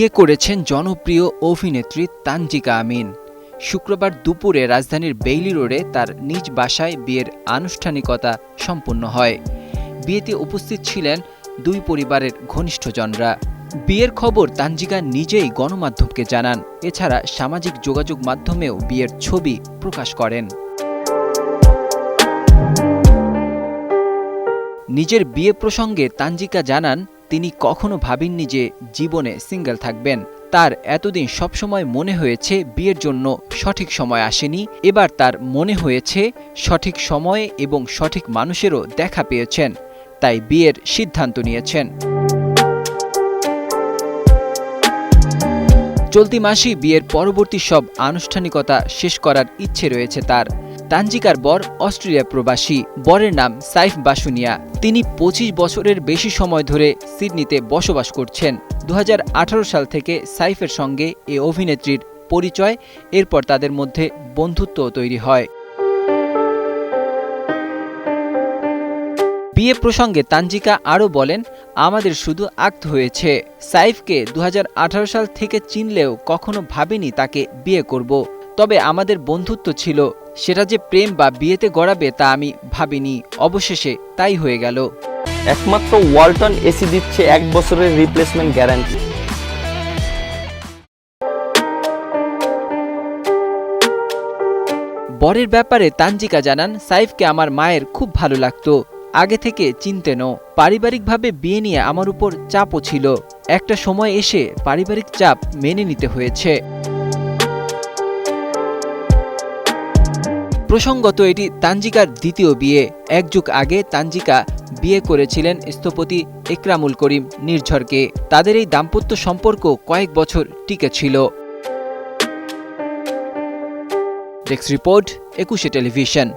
বিয়ে করেছেন জনপ্রিয় অভিনেত্রী তানজিকা আমিন। শুক্রবার দুপুরে রাজধানীর বেইলি রোডে তার নিজ বাসায় বিয়ের আনুষ্ঠানিকতা সম্পন্ন হয়। বিয়েতে উপস্থিত ছিলেন দুই পরিবারের ঘনিষ্ঠজনরা। বিয়ের খবর তানজিকা নিজেই গণমাধ্যমকে জানান। এছাড়া সামাজিক যোগাযোগ মাধ্যমেও বিয়ের ছবি প্রকাশ করেন। নিজের বিয়ে প্রসঙ্গে তানজিকা জানান তিনি কখনো ভাবেননি যে জীবনে সিঙ্গেল থাকবেন। তার এতদিন সবসময় মনে হয়েছে বিয়ের জন্য সঠিক সময় আসেনি। এবার তার মনে হয়েছে সঠিক সময়ে এবং সঠিক মানুষেরও দেখা পেয়েছেন। তাই বিয়ের সিদ্ধান্ত নিয়েছেন। চলতি মাসেই বিয়ের পরবর্তী সব আনুষ্ঠানিকতা শেষ করার ইচ্ছে রয়েছে তার। তানজিকার বর অস্ট্রেলিয়া প্রবাসী। বরের নাম সাইফ বাসুনিয়া। তিনি পঁচিশ বছরের বেশি সময় ধরে সিডনিতে বসবাস করছেন। দু হাজার আঠারো সাল থেকে সাইফের সঙ্গে এ অভিনেত্রীর পরিচয়, এরপর তাদের মধ্যে বন্ধুত্ব তৈরি হয়। বিয়ে প্রসঙ্গে তানজিকা আরও বলেন, আমাদের শুধু আক্ত হয়েছে। সাইফকে দু হাজার আঠারো সাল থেকে চিনলেও কখনো ভাবিনি তাকে বিয়ে করব। তবে আমাদের বন্ধুত্ব ছিল সেটা যে প্রেম বা বিয়েতে গড়াবে তা আমি ভাবিনি। অবশেষে তাই হয়ে গেল। একমাত্র ওয়ালটন এসি দিচ্ছে এক বছরের রিপ্লেসমেন্ট গ্যারান্টি বরের ব্যাপারে তানজিকা জানান সাইফকে আমার মায়ের খুব ভালো লাগতো। আগে থেকে চিনতেনও পারিবারিকভাবে বিয়ে নিয়ে আমার উপর চাপও ছিল। একটা সময় এসে পারিবারিক চাপ মেনে নিতে হয়েছে। প্রসঙ্গত এটি তানজিকার দ্বিতীয় বিয়ে। এক যুগ আগে তানজিকা বিয়ে করেছিলেন স্থপতি একরামুল করিম নির্ঝরকে। তাদের এই দাম্পত্য সম্পর্ক কয়েক বছর টিকে ছিল। Desk report, Ekushey television.